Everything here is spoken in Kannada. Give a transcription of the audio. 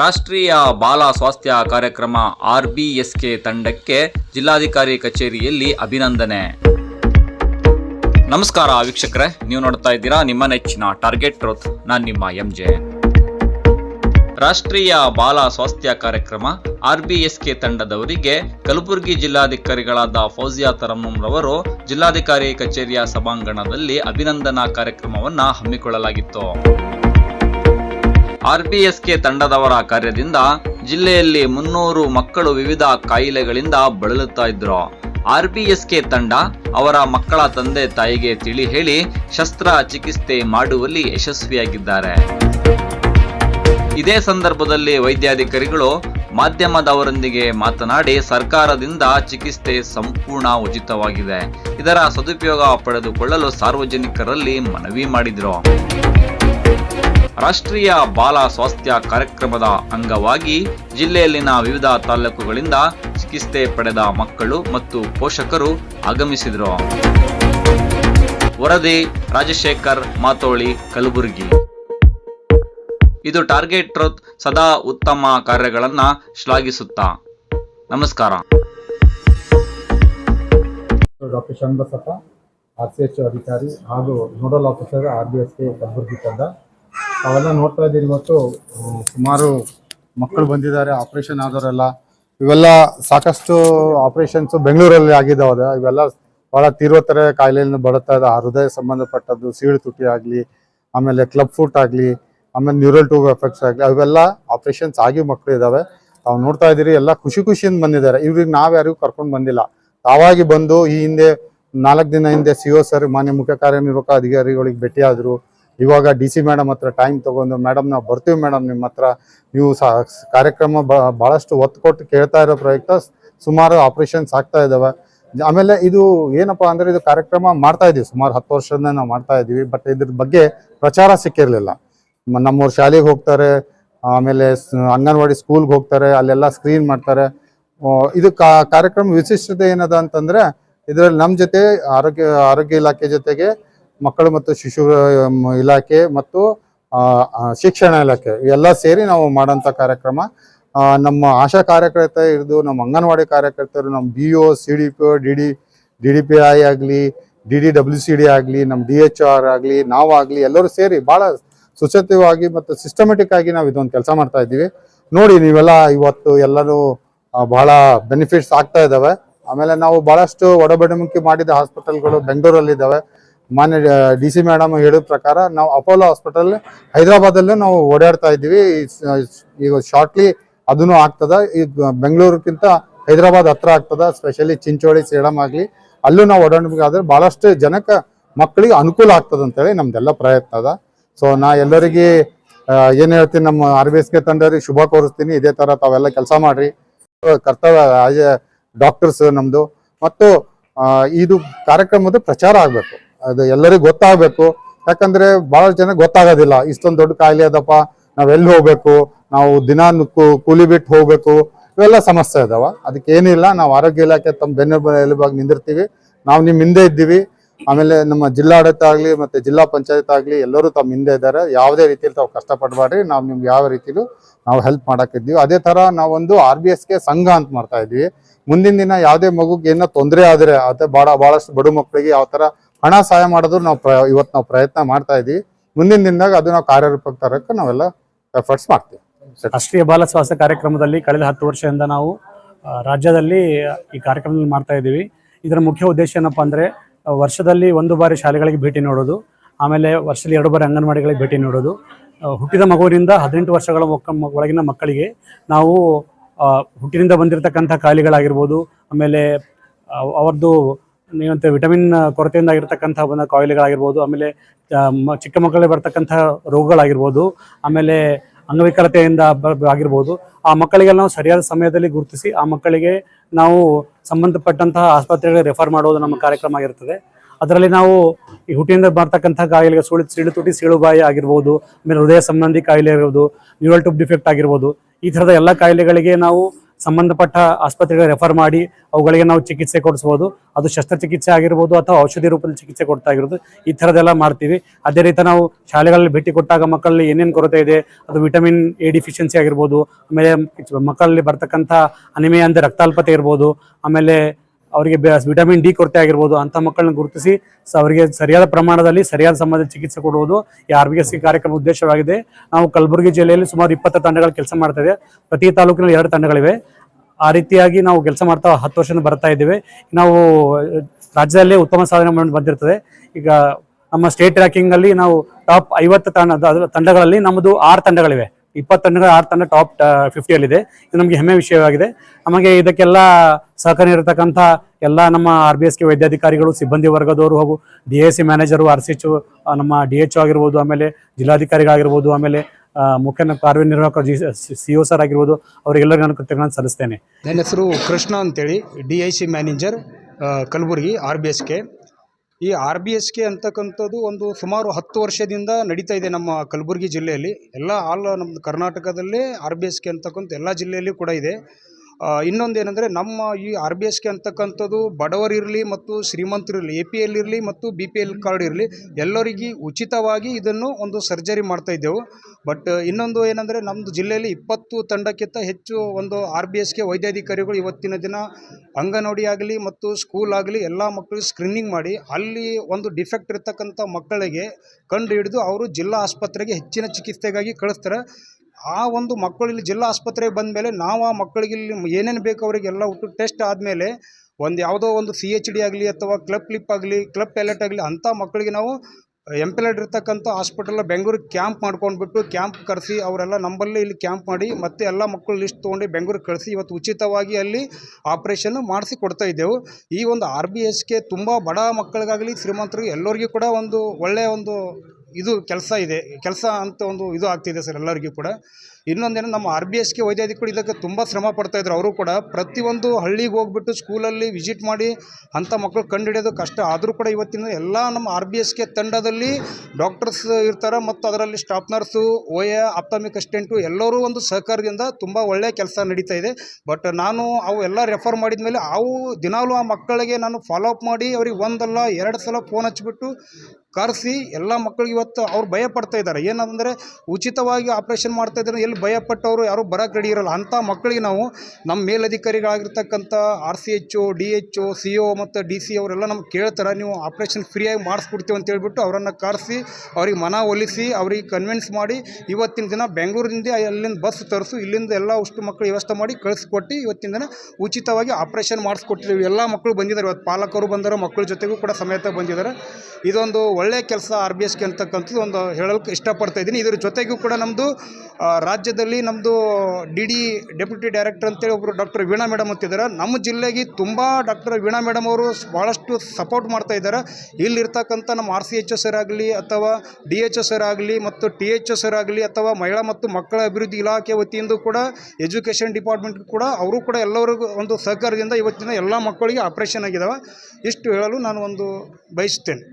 ರಾಷ್ಟ್ರೀಯ ಬಾಲ ಸ್ವಾಸ್ಥ್ಯ ಕಾರ್ಯಕ್ರಮ ಆರ್ಬಿಎಸ್ಕೆ ತಂಡಕ್ಕೆ ಜಿಲ್ಲಾಧಿಕಾರಿ ಕಚೇರಿಯಲ್ಲಿ ಅಭಿನಂದನೆ. ನಮಸ್ಕಾರ ವೀಕ್ಷಕರೇ, ನೀವು ನೋಡ್ತಾ ಇದ್ದೀರಾ ನಿಮ್ಮ ನೆಚ್ಚಿನ ಟಾರ್ಗೆಟ್ ಟ್ರೋತ್, ನಾನು ನಿಮ್ಮ ಎಂ ಜೆ ರಾಷ್ಟ್ರೀಯ ಬಾಲ ಸ್ವಾಸ್ಥ್ಯ ಕಾರ್ಯಕ್ರಮ ಆರ್ಬಿಎಸ್ಕೆ ತಂಡದವರಿಗೆ ಕಲಬುರಗಿ ಜಿಲ್ಲಾಧಿಕಾರಿಗಳಾದ ಫೌಜಿಯಾ ತರಮ್ಮರವರು ಜಿಲ್ಲಾಧಿಕಾರಿ ಕಚೇರಿಯ ಸಭಾಂಗಣದಲ್ಲಿ ಅಭಿನಂದನಾ ಕಾರ್ಯಕ್ರಮವನ್ನ ಹಮ್ಮಿಕೊಳ್ಳಲಾಗಿತ್ತು. ಆರ್ಬಿಎಸ್ಕೆ ತಂಡದವರ ಕಾರ್ಯದಿಂದ ಜಿಲ್ಲೆಯಲ್ಲಿ ಮುನ್ನೂರು ಮಕ್ಕಳು ವಿವಿಧ ಕಾಯಿಲೆಗಳಿಂದ ಬಳಲುತ್ತಾ ಇದ್ರು. ಆರ್ಬಿಎಸ್ಕೆ ತಂಡ ಅವರ ಮಕ್ಕಳ ತಂದೆ ತಾಯಿಗೆ ತಿಳಿ ಹೇಳಿ ಶಸ್ತ್ರ ಚಿಕಿತ್ಸೆ ಮಾಡುವಲ್ಲಿ ಯಶಸ್ವಿಯಾಗಿದ್ದಾರೆ. ಇದೇ ಸಂದರ್ಭದಲ್ಲಿ ವೈದ್ಯಾಧಿಕಾರಿಗಳು ಮಾಧ್ಯಮದವರೊಂದಿಗೆ ಮಾತನಾಡಿ ಸರ್ಕಾರದಿಂದ ಚಿಕಿತ್ಸೆ ಸಂಪೂರ್ಣ ಉಚಿತವಾಗಿದೆ. ಇದರ ಸದುಪಯೋಗ ಪಡೆದುಕೊಳ್ಳಲು ಸಾರ್ವಜನಿಕರಲ್ಲಿ ಮನವಿ ಮಾಡಿದರು. ರಾಷ್ಟ್ರೀಯ ಬಾಲ ಸ್ವಾಸ್ಥ್ಯ ಕಾರ್ಯಕ್ರಮದ ಅಂಗವಾಗಿ ಜಿಲ್ಲೆಯಲ್ಲಿನ ವಿವಿಧ ತಾಲೂಕುಗಳಿಂದ ಚಿಕಿತ್ಸೆ ಪಡೆದ ಮಕ್ಕಳು ಮತ್ತು ಪೋಷಕರು ಆಗಮಿಸಿದರು. ವರದಿ, ರಾಜಶೇಖರ್ ಮಾತೋಳಿ, ಕಲಬುರಗಿ. ಇದು ಟಾರ್ಗೆಟ್ ಟ್ರೋತ್ ಸದಾ ಉತ್ತಮ ಕಾರ್ಯಗಳನ್ನ ಶ್ಲಾಘಿಸುತ್ತಾ. ನಮಸ್ಕಾರ. Doctor Sharanabasappa R C H ಅಧಿಕಾರಿ ಹಾಗೂ nodal officer R B S Kalaburagi ತಂಡ. ಅವೆಲ್ಲ ನೋಡ್ತಾ ಇದ್ದೀರಿ ಇವತ್ತು ಸುಮಾರು ಮಕ್ಕಳು ಬಂದಿದ್ದಾರೆ ಆಪರೇಷನ್ ಆದವರೆಲ್ಲ. ಇವೆಲ್ಲ ಸಾಕಷ್ಟು ಆಪರೇಷನ್ಸ್ ಬೆಂಗಳೂರಲ್ಲಿ ಆಗಿದ್ದಾವೆ. ಇವೆಲ್ಲ ಬಹಳ ತೀರ್ವತರ ಕಾಯಿಲೆಯಿಂದ ಬರುತ್ತಾ ಇದೆ. ಹೃದಯ ಸಂಬಂಧಪಟ್ಟದ್ದು, ಸೀಳು ತುಟಿ ಆಗಲಿ, ಆಮೇಲೆ ಕ್ಲಬ್ ಫುಟ್ ಆಗಲಿ, ಆಮೇಲೆ ನ್ಯೂರಲ್ ಟ್ಯೂಬ್ ಎಫೆಕ್ಟ್ಸ್ ಆಗಲಿ, ಅವೆಲ್ಲ ಆಪರೇಷನ್ಸ್ ಆಗಿ ಮಕ್ಕಳು ಇದ್ದಾವೆ. ತಾವು ನೋಡ್ತಾ ಇದ್ದೀರಿ, ಎಲ್ಲ ಖುಷಿ ಖುಷಿಯಿಂದ ಬಂದಿದ್ದಾರೆ. ಇವ್ರಿಗೆ ನಾವ್ ಯಾರಿಗೂ ಕರ್ಕೊಂಡು ಬಂದಿಲ್ಲ. ತಾವಾಗಿ ಬಂದು ಈ ಹಿಂದೆ ನಾಲ್ಕು ದಿನ ಹಿಂದೆ ಸಿ ಒ ಸರ್, ಮಾನ್ಯ ಮುಖ್ಯ ಕಾರ್ಯನಿರ್ವಾಹಕ ಅಧಿಕಾರಿಗಳಿಗೆ ಭೇಟಿಯಾದ್ರು. ಇವಾಗ ಡಿ ಸಿ ಮೇಡಮ್ ಹತ್ರ ಟೈಮ್ ತಗೊಂಡು, ಮೇಡಮ್, ನಾವು ಬರ್ತೀವಿ ಮೇಡಮ್ ನಿಮ್ಮ ಹತ್ರ. ನೀವು ಕಾರ್ಯಕ್ರಮ ಭಾಳಷ್ಟು ಒತ್ತು ಕೊಟ್ಟು ಕೇಳ್ತಾ ಇರೋ ಪ್ರಯುಕ್ತ ಸುಮಾರು ಆಪರೇಷನ್ಸ್ ಆಗ್ತಾ ಇದಾವೆ. ಆಮೇಲೆ ಇದು ಏನಪ್ಪಾ ಅಂದ್ರೆ ಇದು ಕಾರ್ಯಕ್ರಮ ಮಾಡ್ತಾ ಇದೀವಿ. ಸುಮಾರು ಹತ್ತು ವರ್ಷದಿಂದ ನಾವು ಮಾಡ್ತಾ ಇದೀವಿ. ಬಟ್ ಇದ್ರ ಬಗ್ಗೆ ಪ್ರಚಾರ ಸಿಕ್ಕಿರಲಿಲ್ಲ. ನಮ್ಮವ್ರು ಶಾಲೆಗೆ ಹೋಗ್ತಾರೆ. ಆಮೇಲೆ ಅಂಗನವಾಡಿ ಸ್ಕೂಲ್ಗೆ ಹೋಗ್ತಾರೆ. ಅಲ್ಲೆಲ್ಲ ಸ್ಕ್ರೀನ್ ಮಾಡ್ತಾರೆ. ಇದು ಕಾರ್ಯಕ್ರಮ ವಿಶಿಷ್ಟತೆ ಏನದ ಅಂತಂದ್ರೆ ಇದರಲ್ಲಿ ನಮ್ಮ ಜೊತೆ ಆರೋಗ್ಯ ಆರೋಗ್ಯ ಇಲಾಖೆ ಜೊತೆಗೆ ಮಕ್ಕಳು ಮತ್ತು ಶಿಶು ಇಲಾಖೆ ಮತ್ತು ಶಿಕ್ಷಣ ಇಲಾಖೆ, ಇವೆಲ್ಲ ಸೇರಿ ನಾವು ಮಾಡೋಂಥ ಕಾರ್ಯಕ್ರಮ. ನಮ್ಮ ಆಶಾ ಕಾರ್ಯಕರ್ತ ಇರ್ದು ನಮ್ಮ ಅಂಗನವಾಡಿ ಕಾರ್ಯಕರ್ತರು, ನಮ್ಮ B O, C D P D D D D P I ಆಗಲಿ, D D W C D ಆಗಲಿ, ನಮ್ಮ ಡಿ ಎಚ್ ಆರ್ ಆಗಲಿ ನಾವಾಗಲಿ ಎಲ್ಲರೂ ಸೇರಿ ಭಾಳ ಸುಚಿತವಾಗಿ ಮತ್ತು ಸಿಸ್ಟಮೆಟಿಕ್ ಆಗಿ ನಾವು ಇದೊಂದು ಕೆಲಸ ಮಾಡ್ತಾ ಇದ್ದೀವಿ. ನೋಡಿ, ನೀವೆಲ್ಲ ಇವತ್ತು ಎಲ್ಲರೂ ಭಾಳ ಬೆನಿಫಿಟ್ಸ್ ಆಗ್ತಾ ಇದ್ದಾವೆ. ಆಮೇಲೆ ನಾವು ಭಾಳಷ್ಟು ಒಡಬಡಿಮುಖಿ ಮಾಡಿದ ಹಾಸ್ಪಿಟಲ್ಗಳು ಬೆಂಗಳೂರಲ್ಲಿ ಇದ್ದಾವೆ ಮಾನ್ಯ ಡಿ ಸಿ ಮೇಡಮ್ ಹೇಳಿದ ಪ್ರಕಾರ ನಾವು ಅಪೋಲೋ ಹಾಸ್ಪಿಟಲ್, ಹೈದರಾಬಾದಲ್ಲೂ ನಾವು ಓಡಾಡ್ತಾ ಇದ್ದೀವಿ. ಈಗ ಶಾರ್ಟ್ಲಿ ಅದನ್ನು ಆಗ್ತದ. ಈ ಬೆಂಗಳೂರಿಗಿಂತ ಹೈದರಾಬಾದ್ ಹತ್ರ ಆಗ್ತದ. ಸ್ಪೆಷಲಿ ಚಿಂಚೋಳಿ ಸೇಡಮ್ ಆಗಲಿ. ಅಲ್ಲೂ ನಾವು ಓಡಾಡಬೇಕಾದ್ರೆ ಭಾಳಷ್ಟು ಜನಕ್ಕೆ ಮಕ್ಕಳಿಗೆ ಅನುಕೂಲ ಆಗ್ತದೆ ಅಂತೇಳಿ ನಮ್ದೆಲ್ಲ ಪ್ರಯತ್ನ ಅದ. ಸೊ ನಾ ಎಲ್ಲರಿಗೆ ಏನು ಹೇಳ್ತೀನಿ, ನಮ್ಮ ಆರ್ ಬಿ ಎಸ್ ಕೆ ತಂಡರಿಗೆ ಶುಭ ಕೋರಿಸ್ತೀನಿ. ಇದೇ ತರ ತಾವೆಲ್ಲ ಕೆಲಸ ಮಾಡ್ರಿ. ಕರ್ತವ್ಯ ಡಾಕ್ಟರ್ಸ್ ನಮ್ದು. ಮತ್ತು ಇದು ಕಾರ್ಯಕ್ರಮದ ಪ್ರಚಾರ ಆಗ್ಬೇಕು. ಅದು ಎಲ್ಲರಿಗೂ ಗೊತ್ತಾಗಬೇಕು. ಯಾಕಂದ್ರೆ ಬಹಳ ಜನ ಗೊತ್ತಾಗೋದಿಲ್ಲ. ಇಷ್ಟೊಂದು ದೊಡ್ಡ ಕಾಯಿಲೆ ಅದಪ್ಪ ನಾವ್ ಎಲ್ಲಿ ಹೋಗ್ಬೇಕು? ನಾವು ದಿನ ಕೂಲಿ ಬಿಟ್ಟು ಹೋಗ್ಬೇಕು? ಇವೆಲ್ಲ ಸಮಸ್ಯೆ ಇದಾವ ಅದಕ್ಕೆ ಏನಿಲ್ಲ ನಾವು ಆರೋಗ್ಯ ಇಲಾಖೆ ತಮ್ಮ ಬೆನ್ನೆಲುಬು ಎಲುಬಾಗಿ ನಿಂದಿರ್ತೀವಿ. ನಾವು ನಿಮ್ಮ ಹಿಂದೆ ಇದ್ದೀವಿ. ಆಮೇಲೆ ನಮ್ಮ ಜಿಲ್ಲಾಡಳಿತ ಆಗಲಿ, ಮತ್ತೆ ಜಿಲ್ಲಾ ಪಂಚಾಯತ್ ಆಗಲಿ, ಎಲ್ಲರೂ ತಮ್ಮ ಹಿಂದೆ ಇದ್ದಾರೆ. ಯಾವುದೇ ರೀತಿಯಲ್ಲಿ ತಾವು ಕಷ್ಟಪಡಬೇಡ್ರಿ ನಾವು ನಿಮ್ಗೆ ಯಾವ ರೀತಿಲೂ ನಾವು ಹೆಲ್ಪ್ ಮಾಡೋಕ್ಕಿದ್ದೀವಿ ಅದೇ ತರ ನಾವೊಂದು ಆರ್ ಬಿ ಎಸ್ಗೆ ಸಂಘ ಅಂತ ಮಾಡ್ತಾ ಇದ್ವಿ ಮುಂದಿನ ದಿನ ಯಾವುದೇ ಮಗುಗೆ ಏನೋ ತೊಂದರೆ ಆದ್ರೆ ಅಥವಾ ಭಾಳ ಬಹಳಷ್ಟು ಬಡ ಮಕ್ಕಳಿಗೆ ಯಾವ ತರ ಹಣ ಸಹಾಯ ಮಾಡೋದು ನಾವು ಪ್ರ ಇವತ್ತು ನಾವು ಪ್ರಯತ್ನ ಮಾಡ್ತಾ ಇದ್ವಿ. ಮುಂದಿನ ದಿನದಾಗ ಅದು ನಾವು ಕಾರ್ಯರೂಪಕ್ಕೆ ತರಕ್ಕೆ ನಾವೆಲ್ಲ ಎಫರ್ಟ್ಸ್ ಮಾಡ್ತೀವಿ. ರಾಷ್ಟ್ರೀಯ ಬಾಲ ಸ್ವಾಸ್ಥ್ಯ ಕಾರ್ಯಕ್ರಮದಲ್ಲಿ ಕಳೆದ ಹತ್ತು ವರ್ಷದಿಂದ ನಾವು ರಾಜ್ಯದಲ್ಲಿ ಈ ಕಾರ್ಯಕ್ರಮದಲ್ಲಿ ಮಾಡ್ತಾ ಇದ್ದೀವಿ. ಇದರ ಮುಖ್ಯ ಉದ್ದೇಶ ಏನಪ್ಪ ಅಂದರೆ ವರ್ಷದಲ್ಲಿ ಒಂದು ಬಾರಿ ಶಾಲೆಗಳಿಗೆ ಭೇಟಿ ನೋಡೋದು, ಆಮೇಲೆ ವರ್ಷದಲ್ಲಿ ಎರಡು ಬಾರಿ ಅಂಗನವಾಡಿಗಳಿಗೆ ಭೇಟಿ ನೋಡೋದು. ಹುಟ್ಟಿದ ಮಗುವಿನಿಂದ ಹದಿನೆಂಟು ವರ್ಷಗಳ ಒಳಗಿನ ಮಕ್ಕಳಿಗೆ ನಾವು ಹುಟ್ಟಿನಿಂದ ಬಂದಿರತಕ್ಕಂಥ ಕಾಯಿಲೆಗಳಾಗಿರ್ಬೋದು ಆಮೇಲೆ ಅವರದ್ದು ನೀವಂತೆ ವಿಟಮಿನ್ ಕೊರತೆಯಿಂದ ಆಗಿರ್ತಕ್ಕಂಥ ಒಂದು ಕಾಯಿಲೆಗಳಾಗಿರ್ಬೋದು, ಆಮೇಲೆ ಚಿಕ್ಕ ಮಕ್ಕಳಿಗೆ ಬರ್ತಕ್ಕಂಥ ರೋಗಗಳಾಗಿರ್ಬೋದು, ಆಮೇಲೆ ಅಂಗವಿಕಲತೆಯಿಂದ ಆಗಿರ್ಬೋದು, ಆ ಮಕ್ಕಳಿಗೆಲ್ಲ ನಾವು ಸರಿಯಾದ ಸಮಯದಲ್ಲಿ ಗುರುತಿಸಿ, ಆ ಮಕ್ಕಳಿಗೆ ನಾವು ಸಂಬಂಧಪಟ್ಟಂತಹ ಆಸ್ಪತ್ರೆಗಳಿಗೆ ರೆಫರ್ ಮಾಡೋದು ನಮ್ಮ ಕಾರ್ಯಕ್ರಮ ಆಗಿರ್ತದೆ. ಅದರಲ್ಲಿ ನಾವು ಈ ಹುಟ್ಟಿನಿಂದ ಬರ್ತಕ್ಕಂಥ ಕಾಯಿಲೆಗೆ ಸುಳಿ ಸಿಳು ತುಟಿ ಸೀಳುಬಾಯಿ ಆಗಿರ್ಬೋದು, ಆಮೇಲೆ ಹೃದಯ ಸಂಬಂಧಿ ಕಾಯಿಲೆ ಇರ್ಬೋದು ನ್ಯೂರಲ್ ಟ್ಯೂಬ್ ಡಿಫೆಕ್ಟ್ ಆಗಿರ್ಬೋದು, ಈ ಥರದ ಎಲ್ಲ ಕಾಯಿಲೆಗಳಿಗೆ ನಾವು ಸಂಬಂಧಪಟ್ಟ ಆಸ್ಪತ್ರೆಗಳಿಗೆ ರೆಫರ್ ಮಾಡಿ ಅವುಗಳಿಗೆ ನಾವು ಚಿಕಿತ್ಸೆ ಕೊಡಿಸ್ಬೋದು. ಅದು ಶಸ್ತ್ರಚಿಕಿತ್ಸೆ ಆಗಿರ್ಬೋದು ಅಥವಾ ಔಷಧಿ ರೂಪದಲ್ಲಿ ಚಿಕಿತ್ಸೆ ಕೊಡ್ತಾ ಈ ಥರದ್ದೆಲ್ಲ ಮಾಡ್ತೀವಿ. ಅದೇ ರೀತಿ ನಾವು ಶಾಲೆಗಳಲ್ಲಿ ಭೇಟಿ ಕೊಟ್ಟಾಗ ಮಕ್ಕಳಲ್ಲಿ ಏನೇನು ಕೊರತೆ ಇದೆ, ಅದು ವಿಟಮಿನ್ ಎ ಡಿಫಿಷಿಯನ್ಸಿ ಆಗಿರ್ಬೋದು, ಆಮೇಲೆ ಮಕ್ಕಳಲ್ಲಿ ಬರ್ತಕ್ಕಂಥ ಅನಿಮೆ ಅಂದರೆ ರಕ್ತಾಲ್ಪತೆ ಇರ್ಬೋದು, ಆಮೇಲೆ ಅವರಿಗೆ ವಿಟಮಿನ್ ಡಿ ಕೊರತೆ ಆಗಿರ್ಬೋದು ಅಂತ ಮಕ್ಕಳನ್ನ ಗುರುತಿಸಿ ಅವರಿಗೆ ಸರಿಯಾದ ಪ್ರಮಾಣದಲ್ಲಿ ಸರಿಯಾದ ಸಮಯದ ಚಿಕಿತ್ಸೆ ಕೊಡುವುದು ಈ ಆರ್ ಬಿ ಕಾರ್ಯಕ್ರಮ ಉದ್ದೇಶವಾಗಿದೆ. ನಾವು ಕಲಬುರಗಿ ಜಿಲ್ಲೆಯಲ್ಲಿ ಸುಮಾರು ಇಪ್ಪತ್ತು ತಂಡಗಳು ಕೆಲಸ ಮಾಡ್ತಾ ಪ್ರತಿ ತಾಲೂಕಿನಲ್ಲಿ ಎರಡು ತಂಡಗಳಿವೆ. ಆ ರೀತಿಯಾಗಿ ನಾವು ಕೆಲಸ ಮಾಡ್ತಾ ಹತ್ತು ವರ್ಷದಿಂದ ಬರ್ತಾ ಇದ್ದೇವೆ. ನಾವು ರಾಜ್ಯದಲ್ಲೇ ಉತ್ತಮ ಸಾಧನೆ ಮಾಡಿ ಬಂದಿರ್ತದೆ. ಈಗ ನಮ್ಮ ಸ್ಟೇಟ್ ರ್ಯಾಂಕಿಂಗ್ ಅಲ್ಲಿ ನಾವು ಟಾಪ್ ಐವತ್ತು ತಂಡ, ತಂಡಗಳಲ್ಲಿ ನಮ್ಮದು ಆರು ತಂಡಗಳಿವೆ. ಇಪ್ಪತ್ತು ತಂಡಗಳ ಆರು ತಂಡ ಟಾಪ್ ಫಿಫ್ಟಿಯಲ್ಲಿದೆ ಇದು ನಮಗೆ ಹೆಮ್ಮೆ ವಿಷಯವಾಗಿದೆ. ನಮಗೆ ಇದಕ್ಕೆಲ್ಲ ಸಹಕಾರ ನೀಡತಕ್ಕಂಥ ಎಲ್ಲ ನಮ್ಮ ಆರ್ ಬಿ ಎಸ್ ಕೆ ವೈದ್ಯಾಧಿಕಾರಿಗಳು, ಸಿಬ್ಬಂದಿ ವರ್ಗದವರು ಹಾಗೂ D A C manager R C H ನಮ್ಮ ಡಿ ಎಚ್ ಆಗಿರ್ಬೋದು, ಆಮೇಲೆ ಜಿಲ್ಲಾಧಿಕಾರಿಗಳಾಗಿರ್ಬೋದು, ಆಮೇಲೆ ಮುಖ್ಯ ಕಾರ್ಯನಿರ್ವಾಹಕ ಜಿ, ಸಿ ಒ ಸರ್ ಆಗಿರ್ಬೋದು, ಅವರಿಗೆಲ್ಲರಿಗೂ ನಾನು ಕೃತಜ್ಞತೆ ಸಲ್ಲಿಸ್ತೇನೆ. ನನ್ನ ಹೆಸರು ಕೃಷ್ಣ ಅಂತೇಳಿ D I C manager Kalaburagi R B S K. ಈ ಆರ್ ಬಿ ಎಸ್ ಕೆ ಅಂತಕ್ಕಂಥದ್ದು ಒಂದು ಸುಮಾರು ಹತ್ತು ವರ್ಷದಿಂದ ನಡೀತಾ ಇದೆ ನಮ್ಮ ಕಲಬುರಗಿ ಜಿಲ್ಲೆಯಲ್ಲಿ. ಎಲ್ಲ ಆಲ್ ನಮ್ಮ ಕರ್ನಾಟಕದಲ್ಲೇ ಆರ್ ಬಿ ಎಸ್ ಕೆ ಅಂತಕ್ಕಂಥ ಎಲ್ಲ ಜಿಲ್ಲೆಯಲ್ಲಿ ಕೂಡ ಇದೆ. ಇನ್ನೊಂದು ಏನಂದರೆ ನಮ್ಮ ಈ ಆರ್ ಬಿ ಎಸ್ಗೆ ಅಂತಕ್ಕಂಥದ್ದು ಬಡವರಿರಲಿ ಮತ್ತು ಶ್ರೀಮಂತರಿರಲಿ ಎ ಪಿ ಎಲ್ ಇರಲಿ ಮತ್ತು ಬಿ ಪಿ ಎಲ್ ಕಾರ್ಡ್ ಇರಲಿ, ಎಲ್ಲರಿಗೆ ಉಚಿತವಾಗಿ ಇದನ್ನು ಒಂದು ಸರ್ಜರಿ ಮಾಡ್ತಾ ಇದ್ದೆವು. ಬಟ್ ಇನ್ನೊಂದು ಏನಂದರೆ ನಮ್ಮದು ಜಿಲ್ಲೆಯಲ್ಲಿ ಇಪ್ಪತ್ತು ತಂಡಕ್ಕಿಂತ ಹೆಚ್ಚು ಒಂದು ಆರ್ ಬಿ ಎಸ್ಗೆ ವೈದ್ಯಾಧಿಕಾರಿಗಳು ಇವತ್ತಿನ ದಿನ ಅಂಗನವಾಡಿ ಆಗಲಿ ಮತ್ತು ಸ್ಕೂಲ್ ಆಗಲಿ ಎಲ್ಲ ಮಕ್ಕಳಿಗೆ ಸ್ಕ್ರೀನಿಂಗ್ ಮಾಡಿ, ಅಲ್ಲಿ ಒಂದು ಡಿಫೆಕ್ಟ್ ಇರ್ತಕ್ಕಂಥ ಮಕ್ಕಳಿಗೆ ಕಂಡು ಹಿಡಿದು ಅವರು ಜಿಲ್ಲಾ ಆಸ್ಪತ್ರೆಗೆ ಹೆಚ್ಚಿನ ಚಿಕಿತ್ಸೆಗಾಗಿ ಕಳಿಸ್ತಾರೆ. ಆ ಒಂದು ಮಕ್ಕಳು ಇಲ್ಲಿ ಜಿಲ್ಲಾ ಆಸ್ಪತ್ರೆಗೆ ಬಂದ ಮೇಲೆ ನಾವು ಆ ಮಕ್ಕಳಿಗೆ ಇಲ್ಲಿ ಏನೇನು ಬೇಕು ಅವರಿಗೆಲ್ಲ ಒಟ್ಟು ಟೆಸ್ಟ್ ಆದಮೇಲೆ ಒಂದು ಯಾವುದೋ ಒಂದು ಸಿ ಎಚ್ ಡಿ ಆಗಲಿ ಅಥವಾ ಕ್ಲಬ್ ಕ್ಲಿಪ್ ಆಗಲಿ, ಕ್ಲಬ್ ಪ್ಯಾಲೆಟ್ ಆಗಲಿ ಅಂಥ ಮಕ್ಕಳಿಗೆ ನಾವು ಎಂಪ್ಲಾಯ್ಡ್ ಇರ್ತಕ್ಕಂಥ ಹಾಸ್ಪಿಟಲ್ ಬೆಂಗಳೂರಿಗೆ ಕ್ಯಾಂಪ್ ಮಾಡ್ಕೊಂಡ್ಬಿಟ್ಟು ಕ್ಯಾಂಪ್ ಕರೆಸಿ ಅವರೆಲ್ಲ ನಂಬಲ್ಲಿ ಇಲ್ಲಿ ಕ್ಯಾಂಪ್ ಮಾಡಿ ಮತ್ತೆ ಎಲ್ಲ ಮಕ್ಕಳು ಲಿಸ್ಟ್ ತೊಗೊಂಡು ಬೆಂಗಳೂರಿಗೆ ಕಳಿಸಿ ಇವತ್ತು ಉಚಿತವಾಗಿ ಅಲ್ಲಿ ಆಪ್ರೇಷನ್ ಮಾಡಿಸಿ ಕೊಡ್ತಾ ಇದ್ದೆವು. ಈ ಒಂದು ಆರ್ ಬಿ ಎಸ್ಗೆ ತುಂಬ ಬಡ ಮಕ್ಕಳಿಗಾಗಲಿ ಶ್ರೀಮಂತರಿಗೆ ಎಲ್ಲರಿಗೂ ಕೂಡ ಒಂದು ಒಳ್ಳೆಯ ಒಂದು ಇದು ಕೆಲಸ ಇದೆ. ಕೆಲಸ ಅಂತ ಒಂದು ಇದು ಆಗ್ತಿದೆ ಸರ್ ಎಲ್ಲರಿಗೂ ಕೂಡ. ಇನ್ನೊಂದೇನು ನಮ್ಮ ಆರ್ ಬಿ ಎಸ್ಗೆ ವೈದ್ಯಾಧಿಕಾರಿ ಇದಕ್ಕೆ ತುಂಬ ಶ್ರಮ ಪಡ್ತಾಯಿದ್ರು ಅವರು ಕೂಡ ಪ್ರತಿಯೊಂದು ಹಳ್ಳಿಗೆ ಹೋಗ್ಬಿಟ್ಟು ಸ್ಕೂಲಲ್ಲಿ ವಿಸಿಟ್ ಮಾಡಿ ಅಂಥ ಮಕ್ಕಳು ಕಂಡುಹಿಡಿಯೋದು ಕಷ್ಟ. ಆದರೂ ಕೂಡ ಇವತ್ತಿನ ಎಲ್ಲ ನಮ್ಮ ಆರ್ ಬಿ ಎಸ್ಗೆ ತಂಡದಲ್ಲಿ ಡಾಕ್ಟರ್ಸ್ ಇರ್ತಾರೆ ಮತ್ತು ಅದರಲ್ಲಿ ಸ್ಟಾಫ್ ನರ್ಸು ಓಯ ಆಪ್ತಾಮಿಕ್ ಅಸಿಸ್ಟೆಂಟು ಎಲ್ಲರೂ ಒಂದು ಸಹಕಾರದಿಂದ ತುಂಬ ಒಳ್ಳೆಯ ಕೆಲಸ ನಡೀತಾ ಇದೆ. ಬಟ್ ನಾನು ಅವು ಎಲ್ಲ ರೆಫರ್ ಮಾಡಿದ ಮೇಲೆ ಅವು ದಿನಾಲೂ ಆ ಮಕ್ಕಳಿಗೆ ನಾನು ಫಾಲೋ ಅಪ್ ಮಾಡಿ ಅವ್ರಿಗೆ ಒಂದಲ್ಲ ಎರಡು ಸಲ ಫೋನ್ ಹಚ್ಚಿಬಿಟ್ಟು ಕರೆಸಿ ಎಲ್ಲ ಮಕ್ಕಳಿಗೆ ಇವತ್ತು ಅವ್ರು ಭಯ ಪಡ್ತಾ ಇದ್ದಾರೆ. ಏನಂದರೆ ಉಚಿತವಾಗಿ ಆಪ್ರೇಷನ್ ಮಾಡ್ತಾ ಇದ್ದಾರೆ. ಭಯಪಟ್ಟವರು ಯಾರೂ ಬರೋಕ್ಕೆ ರೆಡಿ ಇರಲ್ಲ. ಅಂಥ ಮಕ್ಕಳಿಗೆ ನಾವು ನಮ್ಮ ಮೇಲಧಿಕಾರಿಗಳಾಗಿರ್ತಕ್ಕಂಥ R C H O, D H O, C O ಮತ್ತು ಡಿ ಸಿ ಅವರೆಲ್ಲ ನಮ್ಗೆ ಕೇಳ್ತಾರೆ, ನೀವು ಆಪ್ರೇಷನ್ ಫ್ರೀಯಾಗಿ ಮಾಡಿಸ್ಕೊಡ್ತೀವಿ ಅಂತ ಹೇಳ್ಬಿಟ್ಟು ಅವರನ್ನು ಕರೆಸಿ, ಅವ್ರಿಗೆ ಮನ ಒಲಿಸಿ, ಅವ್ರಿಗೆ ಕನ್ವಿನ್ಸ್ ಮಾಡಿ ಇವತ್ತಿನ ದಿನ ಬೆಂಗಳೂರಿಂದ ಅಲ್ಲಿಂದ ಬಸ್ ತರಿಸು, ಇಲ್ಲಿಂದ ಎಲ್ಲ ಅಷ್ಟು ಮಕ್ಕಳು ವ್ಯವಸ್ಥೆ ಮಾಡಿ ಕಳಿಸ್ಕೊಟ್ಟು ಇವತ್ತಿನ ದಿನ ಉಚಿತವಾಗಿ ಆಪ್ರೇಷನ್ ಮಾಡಿಸ್ಕೊಟ್ಟಿದ್ದೀವಿ. ಎಲ್ಲ ಮಕ್ಕಳು ಬಂದಿದ್ದಾರೆ. ಇವತ್ತು ಪಾಲಕರು ಬಂದರು ಮಕ್ಕಳ ಜೊತೆಗೂ ಕೂಡ ಸಮೇತ ಬಂದಿದ್ದಾರೆ. ಇದೊಂದು ಒಳ್ಳೆಯ ಕೆಲಸ ಆರ್ ಬಿ ಎಸ್ಗೆ ಅಂತಕ್ಕಂಥದ್ದು ಒಂದು ಹೇಳೋಕ್ಕೆ ಇಷ್ಟಪಡ್ತಾ ಇದ್ದೀನಿ. ಇದ್ರ ಜೊತೆಗೂ ಕೂಡ ನಮ್ಮದು ರಾಜ್ಯದಲ್ಲಿ ನಮ್ಮದು ಡಿ ಡಿ ಡೆಪ್ಯೂಟಿ ಡೈರೆಕ್ಟರ್ ಅಂತೇಳಿ ಒಬ್ಬರು ಡಾಕ್ಟರ್ ವೀಣಾ ಮೇಡಮ್ ಅಂತಿದ್ದಾರೆ. ನಮ್ಮ ಜಿಲ್ಲೆಗೆ ತುಂಬ ಡಾಕ್ಟರ್ ವೀಣಾ ಮೇಡಮ್ ಅವರು ಭಾಳಷ್ಟು ಸಪೋರ್ಟ್ ಮಾಡ್ತಾ ಇದ್ದಾರೆ. ಇಲ್ಲಿರ್ತಕ್ಕಂಥ ನಮ್ಮ ಆರ್ ಸಿ ಎಚ್ ಎಸ್ ಆಗಲಿ ಅಥವಾ ಡಿ ಎಚ್ ಎಸ್ ಆಗಲಿ ಮತ್ತು ಟಿ ಎಚ್ ಎಸ್ ಆಗಲಿ ಅಥವಾ ಮಹಿಳಾ ಮತ್ತು ಮಕ್ಕಳ ಅಭಿವೃದ್ಧಿ ಇಲಾಖೆ ವತಿಯಿಂದ ಕೂಡ ಎಜುಕೇಷನ್ ಡಿಪಾರ್ಟ್ಮೆಂಟ್ ಕೂಡ ಅವರು ಕೂಡ ಎಲ್ಲರಿಗೂ ಒಂದು ಸಹಕಾರದಿಂದ ಇವತ್ತಿನ ಎಲ್ಲ ಮಕ್ಕಳಿಗೆ ಆಪ್ರೇಷನ್ ಆಗಿದ್ದಾವೆ ಇಷ್ಟು ಹೇಳಲು ನಾನು ಒಂದು ಬಯಸುತ್ತೇನೆ.